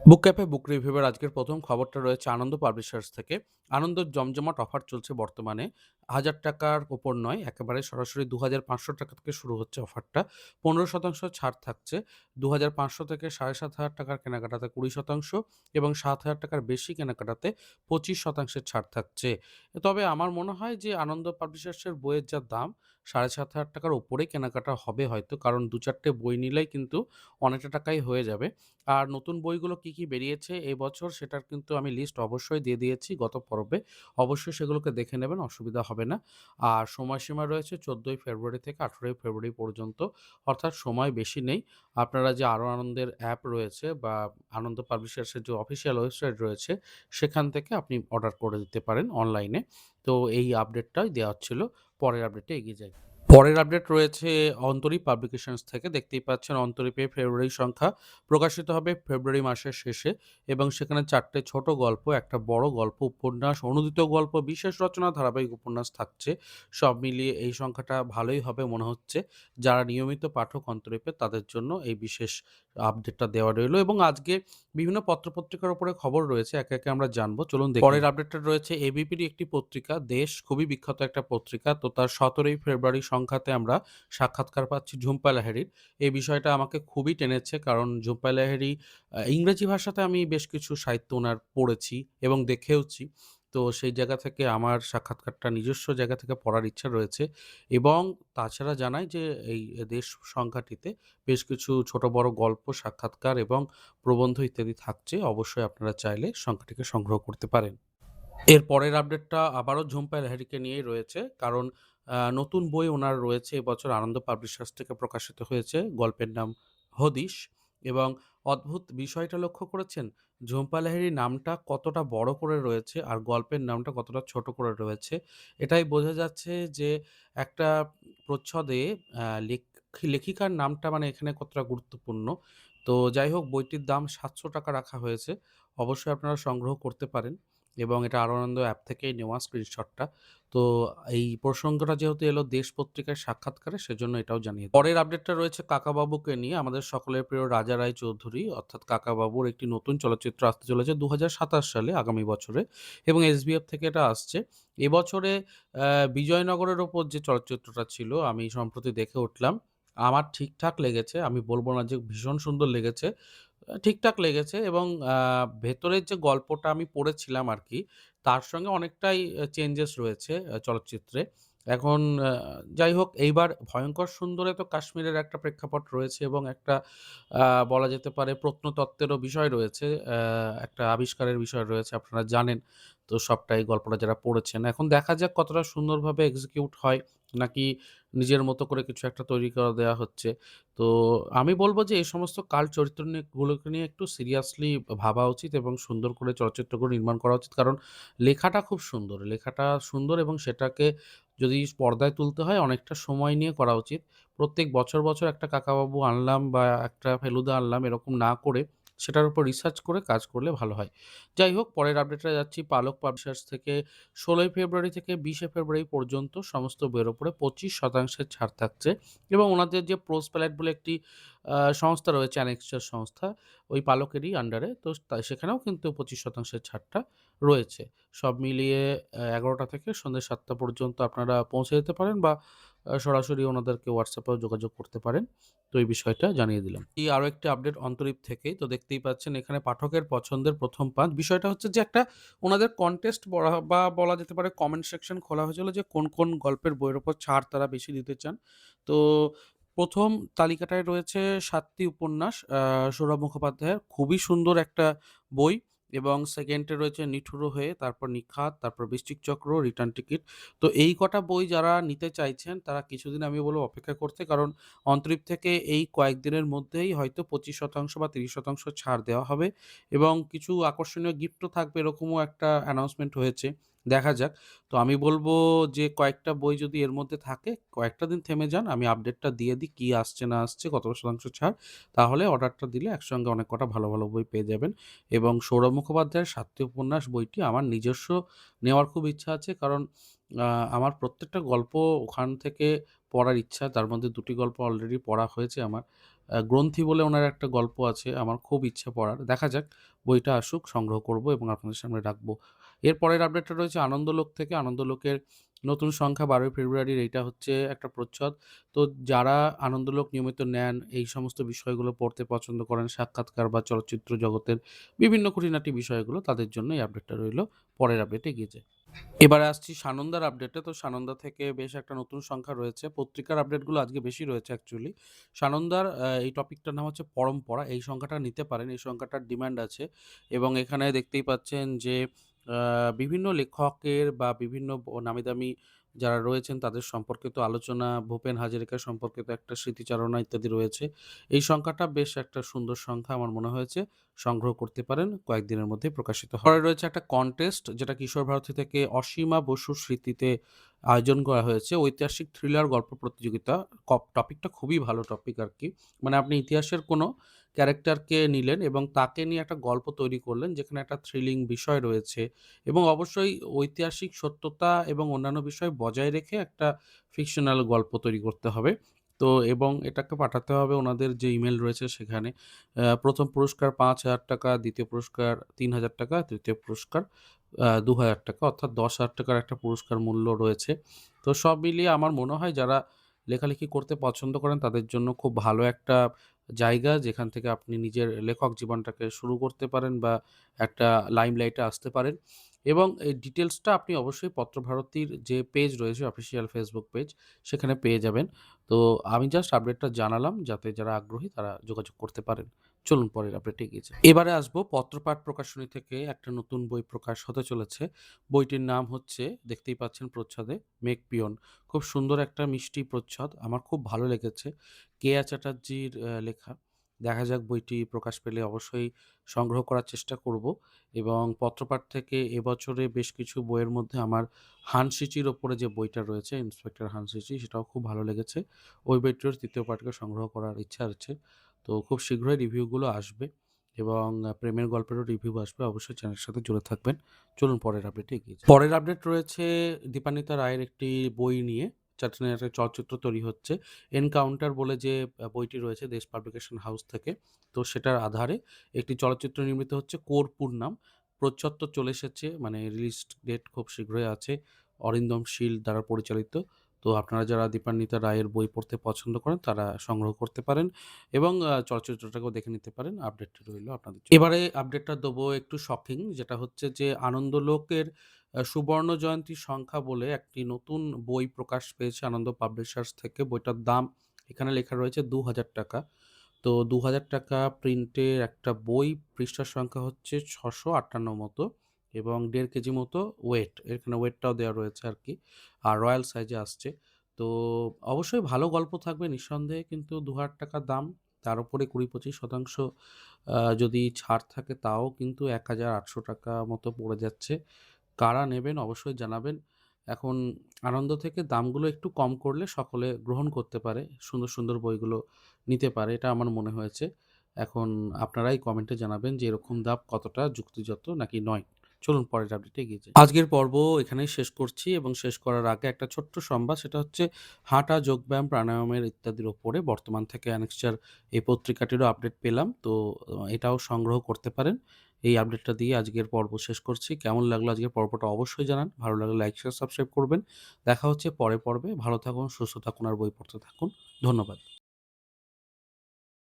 বুক cafe বুক রিভিউয়ের আজকের প্রথম খবরটা রয়েছে আনন্দ পাবলিশার্স থেকে। আনন্দর জমজমাট অফার চলছে বর্তমানে। হাজার টাকার ওপর নয়, একেবারে সরাসরি ৳২,৫০০ থেকে শুরু হচ্ছে অফারটা। ১৫% ছাড় থাকছে। ৳২,৫০০ থেকে সাড়ে সাত হাজার টাকার কেনাকাটাতে ২০% এবং সাত হাজার টাকার বেশি কেনাকাটাতে পঁচিশ শতাংশের ছাড় থাকছে। তবে আমার মনে হয় যে আনন্দ পাবলিশার্সের বইয়ের যা দাম, ৳৭,৫০০ টাকার ওপরেই কেনাকাটা হবে হয়তো। কারণ দু চারটে বই নিলেই কিন্তু অনেকটা টাকাই হয়ে যাবে। আর নতুন বইগুলো কি, কি বেরিয়েছে এবছর সেটার কিন্তু আমি লিস্ট অবশ্যই দিয়ে দিয়েছি গত পর্বে। অবশ্যই সেগুলোকে দেখে নেবেন, অসুবিধা হবে না। আর সময়সীমা রয়েছে ১৪ই ফেব্রুয়ারি থেকে ১৮ই ফেব্রুয়ারি পর্যন্ত। অর্থাৎ সময় বেশি নেই। আপনারা যে আরও আনন্দের অ্যাপ রয়েছে বা আনন্দ পাবলিশার্সের যে অফিসিয়াল ওয়েবসাইট রয়েছে, সেখান থেকে আপনি অর্ডার করে দিতে পারেন অনলাইনে। তো এই আপডেটটাই দেওয়া ছিল। পরের আপডেটে এগিয়ে যাই। পরের আপডেট রয়েছে অন্তরীপ পাবলিকেশনস থেকে। দেখতেই পাচ্ছেন অন্তরীপে ফেব্রুয়ারি সংখ্যা প্রকাশিত হবে ফেব্রুয়ারি মাসের শেষে এবং সেখানে ৪ টে ছোট গল্প, একটা বড় গল্প, উপন্যাস, অনুদিত গল্প, বিশেষ রচনা, ধারাবাহিক উপন্যাস থাকছে। সব মিলিয়ে এই সংখ্যাটা ভালোই হবে মনে হচ্ছে। যারা নিয়মিত পাঠক অন্তরীপে তাদের জন্য এই বিশেষ আপডেটটা দেওয়া রইল এবং আজকে বিভিন্ন পত্র-পত্রিকার উপরে খবর রয়েছে। একে, একে আমরা জানব। চলুন। পরের আপডেটটা রয়েছে এবিপির একটি পত্রিকা, দেশ খুবই বিখ্যাত একটা পত্রিকা। তো তার ১৭ই ফেব্রুয়ারি সংখ্যাতে আমরা সাক্ষাৎকার পাচ্ছি ঝুম্পা লাহিড়ীর। এই বিষয়টা আমাকে খুবই টেনেছে কারণ ঝুম্পা লাহিড়ী আ ইংরেজি ভাষাতে আমি বেশ কিছু সাহিত্য ওনার পড়েছি এবং দেখেওছি। তো সেই জায়গা থেকে আমার সাক্ষাৎকারটা নিজস্ব জায়গা থেকে পড়ার ইচ্ছা রয়েছে এবং তাছাড়া জানাই যে এই দেশ সংখ্যাটিতে বেশ কিছু ছোট বড় গল্প, সাক্ষাৎকার এবং প্রবন্ধ ইত্যাদি থাকছে। অবশ্যই আপনারা চাইলে সংখ্যাটিকে সংগ্রহ করতে পারেন। এর পরের আপডেটটা আবারও ঝুম্পা লাহিড়ীকে নিয়েই রয়েছে। কারণ নতুন বই ওনার রয়েছে এবছর আনন্দ পাবলিশার্স থেকে প্রকাশিত হয়েছে। গল্পের নাম 'হদিশ' এবং অদ্ভুত বিষয়টা লক্ষ্য করেছেন? ঝুম্পা লাহিড়ী নামটা কতটা বড় করে রয়েছে আর গল্পের নামটা কতটা ছোট করে রয়েছে। এটাই বোঝা যাচ্ছে যে একটা প্রচ্ছদে লেখিকার নামটা মানে এখানে কতটা গুরুত্বপূর্ণ। তো যাই হোক, বইটির দাম ৳৭০০ রাখা হয়েছে। অবশ্যই আপনারা সংগ্রহ করতে পারেন এবং এটা আনন্দ অ্যাপ থেকেই নেওয়া স্ক্রিনশটটা। তো এই প্রসঙ্গটা যেহেতু এলো দেশ পত্রিকার সাক্ষাৎকারে, সেজন্য এটাও জানিয়ে পরের আপডেটটা রয়েছে কাকাবাবুকে নিয়ে আমাদের সকলের প্রিয় রাজা রায় চৌধুরী, অর্থাৎ কাকাবাবুর একটি নতুন চলচ্চিত্র আসতে চলেছে ২০২৭ সালে, আগামী বছরে এবং এসবিএফ থেকে এটা আসছে। এবছরে বিজয়নগরের ওপর যে চলচ্চিত্রটা ছিল, আমি সম্প্রতি দেখে উঠলাম। আমার ঠিকঠাক লেগেছে। আমি বলব না যে ভীষণ সুন্দর লেগেছে। ঠিকঠাক লেগেছে এবং ভেতরের যে গল্পটা আমি পড়েছিলাম আর কি তার সঙ্গে অনেকটাই চেঞ্জেস রয়েছে চলচ্চিত্রে। এখন যাই হোক, এইবার 'ভয়ঙ্কর সুন্দরে' তো কাশ্মীরের একটা প্রেক্ষাপট রয়েছে এবং একটা বলা যেতে পারে প্রত্নতত্ত্বেরও বিষয় রয়েছে। একটা আবিষ্কারের বিষয় রয়েছে, আপনারা জানেন। তো সবটাই গল্পটা যারা পড়েছেন। এখন দেখা যাক কতটা সুন্দরভাবে এক্সিকিউট হয়, নাকি নিজের মতো করে কিছু একটা তৈরি করে দেওয়া হচ্ছে। তো আমি বলব যে, এই সমস্ত কাল চরিত্র নিয়ে গুলোকে নিয়ে একটু সিরিয়াসলি ভাবা উচিত এবং সুন্দর করে চলচ্চিত্রগুলো নির্মাণ করা উচিত। কারণ লেখাটা খুব সুন্দর। লেখাটা সুন্দর এবং সেটাকে যদি পর্দায় তুলতে হয় অনেকটা সময় নিয়ে করা উচিত। প্রত্যেক বছর, বছর একটা কাকাবাবু আনলাম বা একটা ফেলুদা আনলাম এরকম না করে সেটার উপর রিসার্চ করে কাজ করলে ভালো হয়। যাই হোক পরের আপডেটটা যাচ্ছি পালক পাবলিশার্স থেকে ১৬ই ফেব্রুয়ারি থেকে ২০শে ফেব্রুয়ারি পর্যন্ত সমস্ত বইয়ের উপরে পঁচিশ শতাংশের ছাড় থাকছে এবং ওনাদের যে প্রোস প্যালেট বলে একটি সংস্থা রয়েছে অ্যানেক্সাস সংস্থা, ওই পালকেরই আন্ডারে। তো সেখানেও কিন্তু পঁচিশ শতাংশের ছাড়টা রয়েছে। সব মিলিয়ে এগারোটা থেকে সন্ধ্যে সাতটা পর্যন্ত আপনারা পৌঁছে যেতে পারেন বা সরাসরি ওনাদেরকে এও যোগাযোগ করতে পারেন। তো এই বিষয়টা জানিয়ে দিলাম। এই আরও একটি আপডেট অন্তরীপ থেকেই। তো দেখতেই পাচ্ছেন এখানে পাঠকের পছন্দের ১ম ৫ বিষয়টা হচ্ছে যে একটা ওনাদের কনটেস্ট বা বলা যেতে পারে কমেন্ট সেকশন খোলা হয়েছিল যে কোন, কোন গল্পের বইয়ের ওপর ছাড় তারা বেশি দিতে চান। তো প্রথম তালিকাটায় রয়েছে সাতটি উপন্যাস সৌরভ মুখোপাধ্যায়ের। খুবই সুন্দর একটা বই এবং সেকেন্ডে রয়েছে 'নিঠুরো হয়ে', তারপর 'নিখাত', তারপর বৃষ্টিক চক্র', 'রিটার্ন টিকিট'। তো এই কটা বই যারা নিতে চাইছেন তারা কিছুদিন আমি বলব অপেক্ষা করতে। কারণ অন্তরীপ থেকে এই কয়েকদিনের মধ্যেই হয়তো ২৫% বা ৩০% ছাড় দেওয়া হবে এবং কিছু আকর্ষণীয় গিফটও থাকবে এরকমও একটা অ্যানাউন্সমেন্ট হয়েছে। দেখা যাক। তো আমি বলব যে কয়েকটা বই যদি এর মধ্যে থাকে, কয়েকটা দিন থেমে যান। আমি আপডেটটা দিয়ে দিই কি আসছে না আসছে, কত শতাংশ ছাড়। তাহলে অর্ডারটা দিলে একসঙ্গে অনেক কটা ভালো, ভালো বই পেয়ে যাবেন এবং সৌরভ মুখোপাধ্যায়ের ৭ টি উপন্যাস বইটি আমার নিজস্ব নেওয়ার খুব ইচ্ছা আছে। কারণ আমার প্রত্যেকটা গল্প ওখান থেকে পড়ার ইচ্ছা। তার মধ্যে দুটি গল্প অলরেডি পড়া হয়েছে আমার। গ্রন্থি বলে ওনার একটা গল্প আছে। আমার খুব ইচ্ছে পড়ার। দেখা যাক বইটা আসুক, সংগ্রহ করব এবং আপনাদের সামনে রাখব। এর পরের আপডেটটা রয়েছে আনন্দলোক থেকে। আনন্দলোকের নতুন সংখ্যা ১২ই ফেব্রুয়ারির এইটা হচ্ছে একটা প্রচ্ছদ। তো যারা আনন্দলোক নিয়মিত নেন, এই সমস্ত বিষয়গুলো পড়তে পছন্দ করেন, সাক্ষাৎকার বা চলচ্চিত্র জগতের বিভিন্ন খুঁটিনাটি বিষয়গুলো, তাদের জন্য এই আপডেটটা রইল। পরের আপডেটে এগিয়ে যাই। এবারে আসছি সানন্দার আপডেটে। তো সানন্দা থেকে বেশ একটা নতুন সংখ্যা রয়েছে। পত্রিকার আপডেটগুলো আজকে বেশি রয়েছে অ্যাকচুয়ালি। সানন্দার এই টপিকটার নাম হচ্ছে পরম্পরা। এই সংখ্যাটা নিতে পারেন। এই সংখ্যাটার ডিমান্ড আছে এবং এখানে দেখতেই পাচ্ছেন যে বিভিন্ন লেখকের বা বিভিন্ন ব নামি-দামি যারা রয়েছেন তাদের সম্পর্কিত আলোচনা, ভূপেন হাজারিকা সম্পর্কিত একটা স্মৃতিচারণা ইত্যাদি রয়েছে। এই সংখ্যাটা বেশ একটা সুন্দর সংখ্যা আমার মনে হয়েছে। সংগ্রহ করতে পারেন। কয়েকদিনের মধ্যে প্রকাশিত হয় রয়েছে একটা কন্টেস্ট যেটা কিশোর ভারতী থেকে অসীমা বসুর স্মৃতিতে আয়োজন করা হয়েছে। ঐতিহাসিক থ্রিলার গল্প প্রতিযোগিতা। টপিকটা খুবই ভালো টপিক আর কি মানে আপনি ইতিহাসের কোনো ক্যারেক্টারকে নিলেন এবং তাকে নিয়ে একটা গল্প তৈরি করলেন, যেখানে একটা থ্রিলিং বিষয় রয়েছে এবং অবশ্যই ঐতিহাসিক সত্যতা এবং অন্যান্য বিষয় বজায় রেখে একটা ফিকশনাল গল্প তৈরি করতে হবে। তো এবং এটাকে পাঠাতে হবে ওনাদের যে ইমেল রয়েছে সেখানে। প্রথম পুরস্কার পাঁচ হাজার টাকা দ্বিতীয় পুরস্কার ৳৩,০০০, তৃতীয় পুরস্কার দু হাজার টাকা অর্থাৎ ৳১০,০০০ একটা পুরস্কার মূল্য রয়েছে। তো সব মিলিয়ে আমার মনে হয় যারা লেখালেখি করতে পছন্দ করেন তাদের জন্য খুব ভালো একটা জায়গা যেখান থেকে আপনি নিজের লেখক জীবনটাকে শুরু করতে পারেন বা একটা লাইমলাইটে আসতে পারেন এবং এই ডিটেলসটা আপনি অবশ্যই পত্রভারতীর যে পেজ রয়েছে অফিসিয়াল ফেসবুক পেজ সেখানে পেয়ে যাবেন। তো আমি জাস্ট আপডেটটা জানালাম, যাতে যারা আগ্রহী তারা যোগাযোগ করতে পারেন। চলুন পরের আপডেটে যাই। এবারে আসব পত্রপাঠ প্রকাশনী থেকে একটা নতুন বই প্রকাশ হতে চলেছে। বইটির নাম হচ্ছে, দেখতেই পাচ্ছেন প্রচ্ছদে 'মেঘ পিয়ন'। খুব সুন্দর একটা মিষ্টি প্রচ্ছদ। আমার খুব ভালো লেগেছে। কেয়া চ্যাটার্জির লেখা। দেখা যাক বইটি প্রকাশ পেলে অবশ্যই সংগ্রহ করার চেষ্টা করব এবং পত্রপাঠ থেকে এবছরে বেশ কিছু বইয়ের মধ্যে আমার হানসিচির ওপরে যে বইটা রয়েছে ইন্সপেক্টর হানসিচি, সেটাও খুব ভালো লেগেছে। ওই বইটির তৃতীয় পাঠকে সংগ্রহ করার ইচ্ছা আছে। তো খুব শীঘ্রই রিভিউগুলো আসবে এবং প্রেমের গল্পেরও রিভিউ আসবে। অবশ্যই চ্যানেলের সাথে জুড়ে থাকবেন। চলুন পরের আপডেটে এগিয়ে। পরের আপডেট রয়েছে দীপান্বিতা রায়ের একটি বই নিয়ে। নিয়ে একটা চলচ্চিত্র তৈরি হচ্ছে। 'এনকাউন্টার' বলে যে বইটি রয়েছে দেশ পাবলিকেশন হাউস থেকে। তো সেটার আধারে একটি চলচ্চিত্র নির্মিত হচ্ছে 'কর্পূর' নাম। প্রচ্ছদ চলে এসেছে মানে রিলিজ ডেট খুব শীঘ্রই আছে। অরিন্দম শীল দ্বারা পরিচালিত। তো আপনারা যারা দীপান্বিতা রায়ের বই পড়তে পছন্দ করেন, তারা সংগ্রহ করতে পারেন এবং চলচ্চিত্রটাকেও দেখে নিতে পারেন। আপডেটটা রইল আপনাদের এবারে আপডেটটা দেবো একটু শকিং যেটা হচ্ছে যে, আনন্দলোকের সুবর্ণ জয়ন্তী সংখ্যা বলে একটি নতুন বই প্রকাশ পেয়েছে আনন্দ পাবলিশার্স থেকে। বইটার দাম এখানে লেখা রয়েছে ৳২,০০০ তো ৳২,০০০ প্রিন্টের একটা বই। পৃষ্ঠার সংখ্যা হচ্ছে ৬৫৮ মতো এবং দেড় কেজি মতো ওয়েট। এখানে ওয়েটটাও দেওয়া রয়েছে আর কি আর রয়্যাল সাইজে আসছে। তো অবশ্যই ভালো গল্প থাকবে নিঃসন্দেহে কিন্তু ৳২,০০০ দাম। তার উপরে কুড়ি পঁচিশ শতাংশ যদি ছাড় থাকে তাও কিন্তু ৳১,৮০০ মতো পড়ে যাচ্ছে। কারা নেবেন অবশ্যই জানাবেন। এখন আনন্দ থেকে দামগুলো একটু কম করলে সকলে গ্রহণ করতে পারে। সুন্দর, সুন্দর বইগুলো নিতে পারে। এটা আমার মনে হয়েছে। এখন আপনারাই কমেন্টে জানাবেন যে এরকম দাম কতটা যুক্তিযত নাকি নয়। চলুন পরের আপডেটে এগিয়ে যাই। আজকের পর্ব এখানেই শেষ করছি এবং শেষ করার আগে একটা ছোট্ট সংবাদ সেটা হচ্ছে হাঁটা, যোগব্যায়াম, প্রাণায়ামের ইত্যাদির ওপরে বর্তমান থেকে অ্যানেক্সচার এই পত্রিকাটিরও আপডেট পেলাম। তো এটাও সংগ্রহ করতে পারেন। এই আপডেটটা দিয়ে আজকের পর্ব শেষ করছি। কেমন লাগল আজকের পর্বটা অবশ্যই জানান। ভালো লাগলে লাইক, শেয়ার, সাবস্ক্রাইব করবেন। দেখা হচ্ছে পরে পর্বে। ভালো থাকুন, সুস্থ থাকুন আর বই পড়তে থাকুন। ধন্যবাদ।